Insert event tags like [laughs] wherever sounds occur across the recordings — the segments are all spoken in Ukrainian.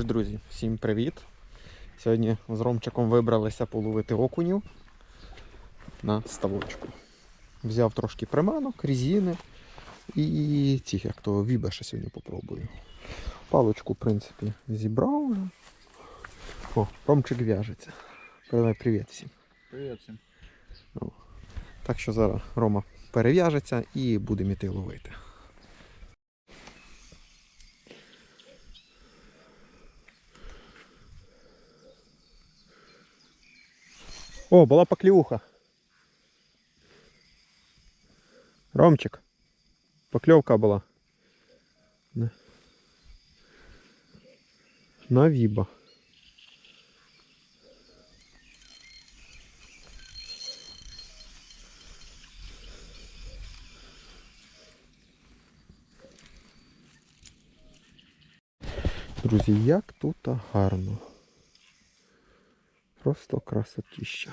ж, друзі, всім привіт. Сьогодні з Ромчиком вибралися половити окунів на ставочку. Взяв трошки приманок, різини і цих, як то віба ще сьогодні попробую. Палочку, в принципі, зібрав. О, Ромчик в'яжеться. Передай привіт всім. Привіт всім. Так що зараз Рома перев'яжеться і будемо йти ловити. О, була поклювуха. Ромчик. Покльовка була. На, На віба. Друзі, як тут гарно. Просто красотища.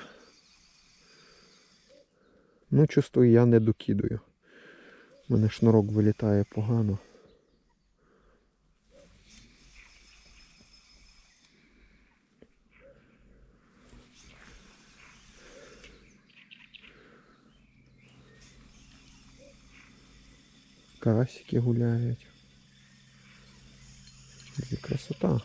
Ну, чувствую, я не докидаю. У мене шнурок вилітає погано. Карасики гуляють. Красота.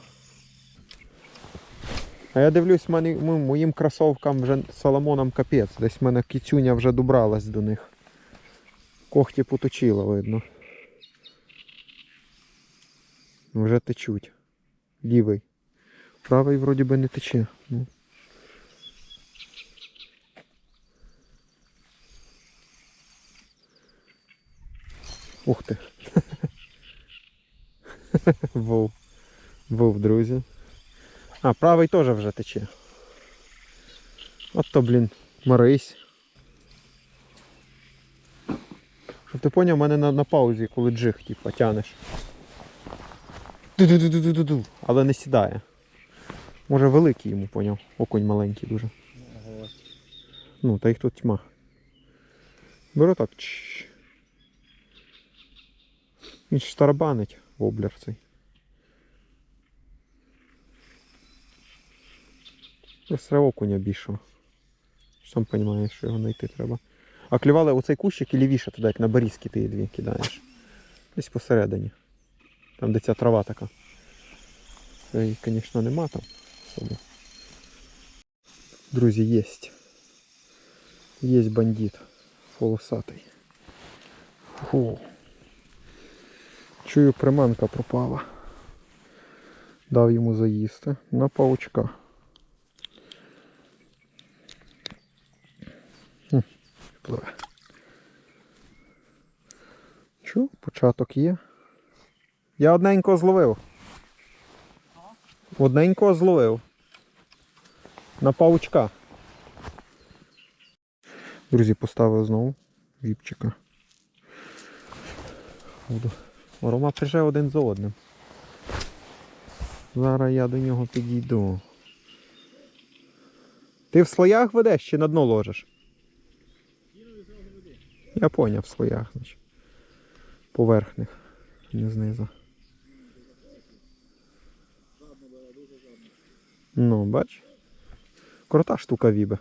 А я дивлюсь, мені- моїм кросовкам вже Соломоном капець. Десь в мене кицюня вже добралась до них. Когті поточила, видно. Вже течуть. Лівий. Правий вроді би не тече. Ну. Ух ти. [laughs] Вов. Вов, друзі. А, правий теж вже тече. От то, блін, Марись. Щоб ти поняв, у мене на, на паузі, коли джиг, типа, тянеш. Ду-ду-ду-ду-ду-ду. Але не сідає. Може великий йому поняв. Окунь маленький дуже. Ну, та їх тут тьма. Беру так. Він ж тарабанить воблер цей. Просто окуня більшого. Сам розумієш, що його знайти треба. А клювали оцей кущик і лівіше туди, як на барізки ти дві кидаєш. Десь посередині. Там де ця трава така. Це звісно, нема там. особо. Друзі, єсть. Є бандит. Полосатий. Фу. Чую, приманка пропала. Дав йому заїсти на паучка. Пливе. Чу, початок є. Я одненького зловив. Одненького зловив. На паучка. Друзі, поставив знову віпчика. Рома приже один за одним. Зараз я до нього підійду. Ти в слоях ведеш чи на дно ложиш? Я поняв в слоях, значить. Поверхних, не знизу. Ну, бач. Крута штука вібе.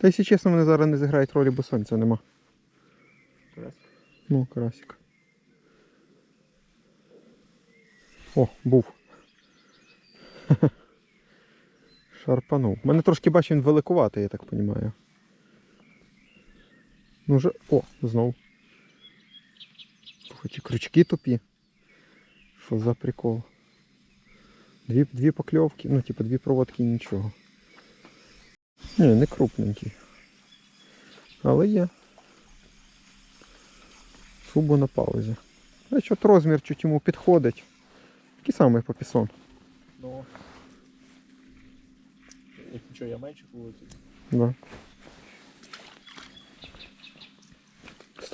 Та якщо чесно, вони зараз не зіграють ролі, бо сонця нема. Красик. Ну, карасик. О, був. [laughs] Шарпанув. У мене трошки бачу, він великуватий, я так розумію. Ну вже. О, знов. Хоч і крючки тупі. Що за прикол? Дві, дві покльовки, ну, типу, дві проводки і нічого. Ні, не крупненький. Але є. Субо на паузі. А що розмір чуть йому підходить. Такий самий попісон. Ну. Як нічого, я менше вулиці. Да.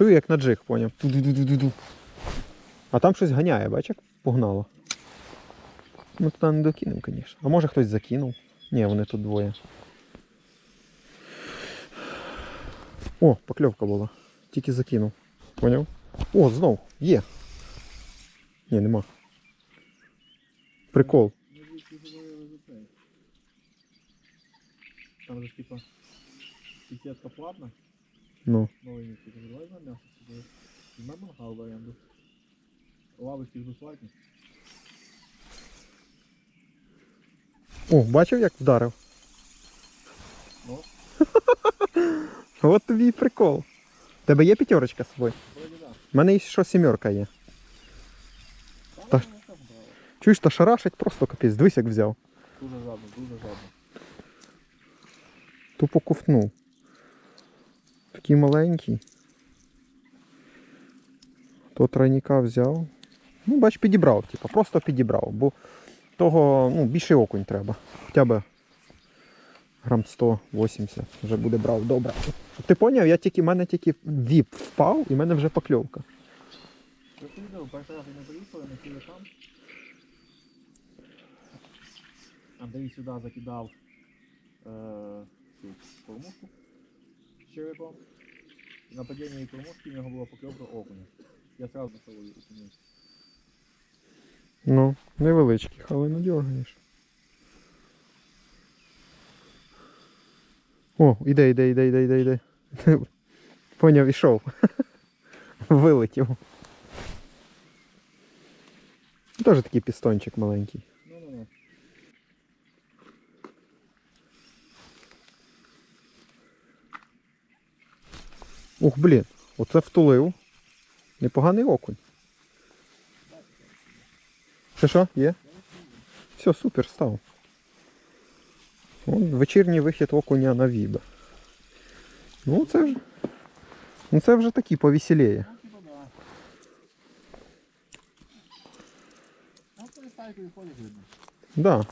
Стою як на джиг, поняв. А там щось ганяє, бач, як погнало. Ну туди не докинемо, звісно. А може хтось закинув? Ні, вони тут двоє. О, покльовка була. Тільки закинув. Поняв? О, знов, є. Ні, нема. Прикол. Там же типа сітка платна, Ну. новий типу, давай на м'ясо сюди. Візьмемо мангал в оренду. Лавочки безплатні. О, бачив, як вдарив? Ну, [laughs] От тобі і прикол. У тебе є п'ятерочка з собою? вроді да. У мене ще сімерка є. Та. Чуєш, та шарашить просто капець, дивись, як взяв. Дуже жадно, дуже жадно. Тупо ковтнув. Такий маленький. То тройника взяв. Ну, бач, підібрав, типу, просто підібрав, бо того ну, більший окунь треба. Хоча б грам 180 вже буде брав добре. Ти поняв, я тільки, в мене тільки віп впав і в мене вже покльовка. Андрій сюди закидав е, кормушку черепом. На падінні кормушки в нього була покльовка окуня. Я сразу на солові окунув. Ну, невеличкий, але не дергаєш. О, іде, іде, іде, іде, іде, іде. [laughs] Поняв, ішов. [laughs] Вилетів. Теж такий пістончик маленький. Ух, блін, оце втулив. Непоганий окунь. Що що, є? Все, супер, став. Вон, вечірній вихід окуня на віба. Ну це вже. Ну це вже такі повеселіє. Да.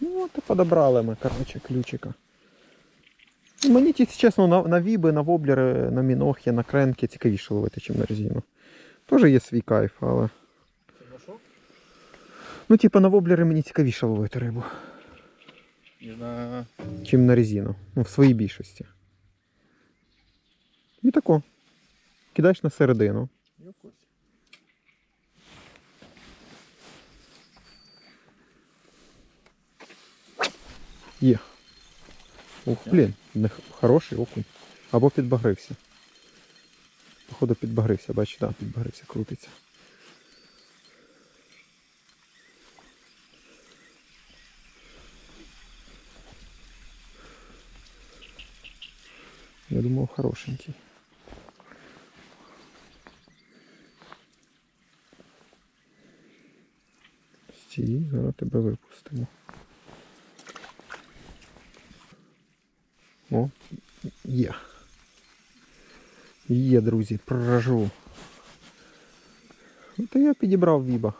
Ну, от і подобрали ми, коротше, ключика. Мені, чесно, на, на віби, на воблери, на мінохи, на кренки цікавіше ловити, ніж на резину. Теж є свій кайф, але. Ну, типу, на воблери мені цікавіше ловити рибу, Ніж на... чим на резину. Ну, в своїй більшості. І тако. Кидаєш на середину. Я в курсі. Є. Ух, блін, хороший окунь. Або підбагрився. Походу підбагрився, бачиш, так, да, підбагрився, крутиться. Я думав, хорошенький. Стій, зараз тебе випустимо. О, є. Є, друзі, проражу. Ну, то я підібрав віба.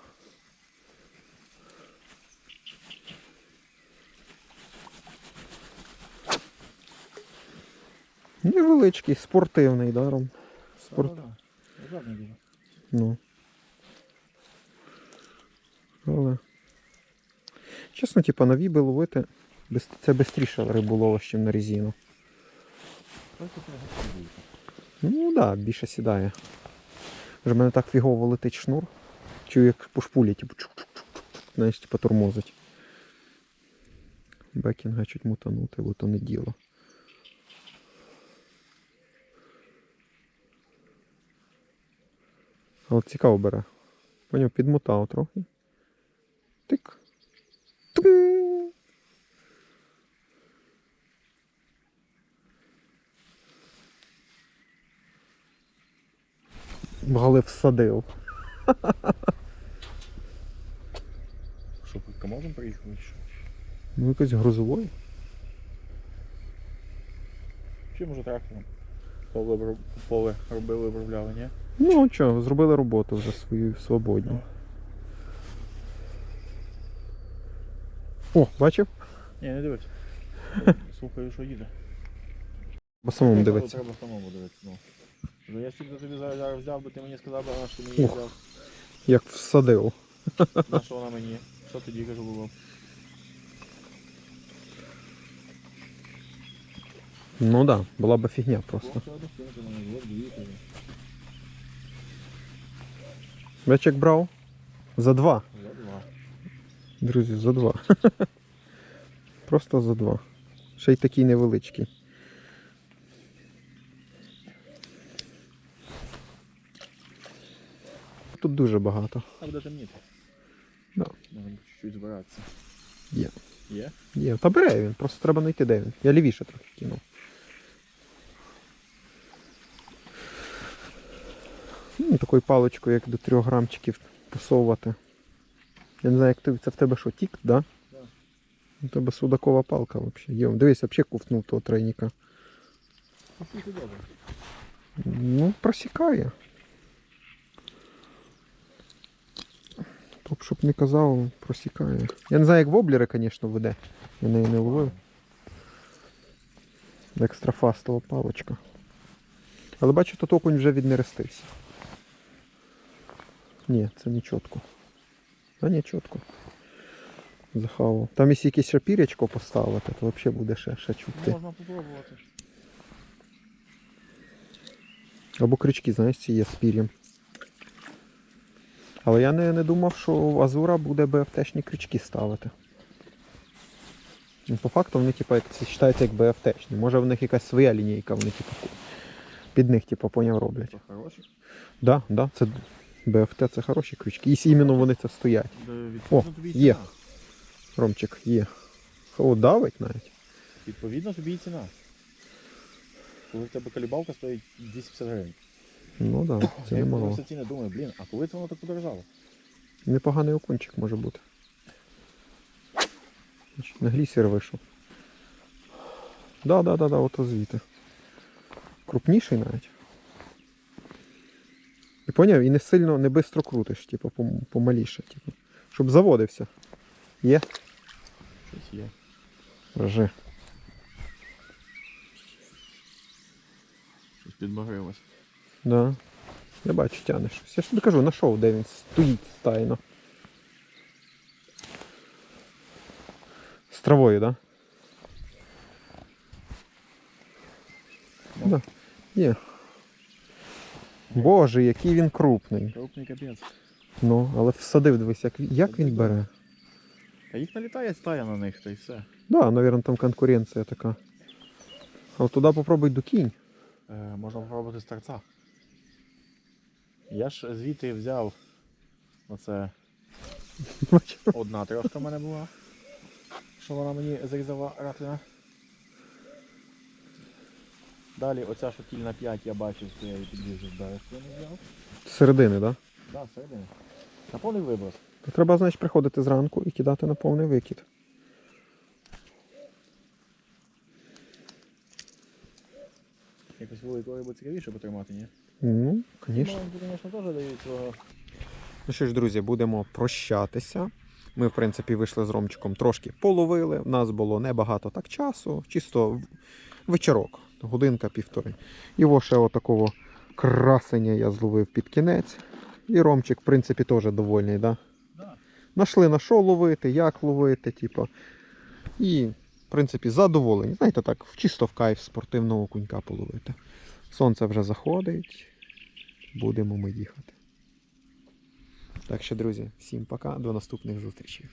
Невеличкий, спортивний, даром. Спорт. Ну. Але. Чесно, типа, на віби ловити це швидше риболова, ніж на резину. Ну так, да, більше сідає. Вже в мене так фігово летить шнур. Чую, як по шпулі, типу, знаєш, типу тормозить. Бекінга чуть мутанути, бо то не діло. Але цікаво бере. Поняв, підмотав трохи. Тик. Тум. Гали всадив. Що, камазом приїхали? Що? Ну якось грузовою. Чи може трактором? Поле, поле робили, обробляли, ні? Ну що, зробили роботу вже свою свободну. О, бачив? Ні, не дивись. Слухаю, що їде. По самому Ну, дивиться. Треба самому дивитися. Ну. Я стільки тобі зараз, зараз взяв, би ти мені сказав, би, а що мені Ух. взяв. Як всадив. На що вона мені? Що тоді кажу було? Ну так, да, була б фігня просто. От дві. Бачик брав? За два. За два. Друзі, за два. [laughs] Просто за два. Ще й такий невеличкий. Тут дуже багато. А буде темніти. Да. Можемо чуть-чуть збиратися. Є. Є? Є. Та бере він, просто треба знайти, де він. Я лівіше трохи кинув. Ну, такою паличкою, як до 3 грамчиків посовувати. Я не знаю, як ти, це в тебе що, тік, да? Да. У тебе судакова палка взагалі. Є. Дивись, взагалі ковтнув того тройника. Ну, просікає. Топ, щоб не казав, просікає. Я не знаю, як воблери, звісно, веде. Я неї не ловив. Екстрафастова паличка. Але бачу, тут окунь вже віднерестився. Ні, це не чітко. А ні, чітко. Захавав. Там якщо якесь шапірячко поставити, то взагалі буде ще, ще чути. Можна попробувати. Або крючки, знаєш, ці є з пір'ям. Але я не, не думав, що в Азура буде БФТшні крючки ставити. Ну, по факту вони типу, як, це вважається як БФТшні. Може в них якась своя лінійка, вони типу, під них, типу, поняв роблять. Це хороше. Да, да, це БФТ це хороші крючки. І іменно вони це стоять. О, є. Ромчик, є. О, давить навіть. Відповідно тобі і ціна. Коли в тебе калібалка стоїть 250 гривень. Ну так, да, це я немало. подивився ціни, думаю, блін, а коли це воно так подорожало? Непоганий окунчик може бути. На глісер вийшов. Да, да, да, да, ото звідти. Крупніший навіть. І поняв, і не сильно, не бистро крутиш, типу, помаліше, типу. Щоб заводився. Є? Щось є. Режи. Щось підмагрилось. Да. Я бачу, тягне щось. Я ж тобі кажу, знайшов, де він стоїть стайно. З травою, так? Да? Да. Є. Боже, який він крупний. Крупний капець. Ну, але всадив, дивись, як, як він бере. Та їх налітає стая на них, та й все. Да, мабуть, там конкуренція така. А от туди попробуй докінь. Е, можна попробувати з торця. Я ж звідти взяв оце [laughs] одна трошка в мене була. Що вона мені зарізала ратлина. Далі оця що кіль 5 я бачив, що я її підвізу з берегу не взяв. З середини, так? Да? Да, всередині. На повний виброс. То треба, значить, приходити зранку і кидати на повний викид. Якось великого рибу цікавіше потримати, ні? Ну, звісно. Звісно, теж дають свого. Ну що ж, друзі, будемо прощатися. Ми, в принципі, вийшли з Ромчиком трошки половили. У нас було небагато так часу, чисто в- вечірок, годинка півтори. Його ще отакого красення я зловив під кінець. І Ромчик, в принципі, теж довольний, да? Да. Нашли на що ловити, як ловити, типу. І, в принципі, задоволені. Знаєте, так, чисто в кайф спортивного кунька половити. Сонце вже заходить. Будемо ми їхати. Так що, друзі, всім пока, до наступних зустрічей.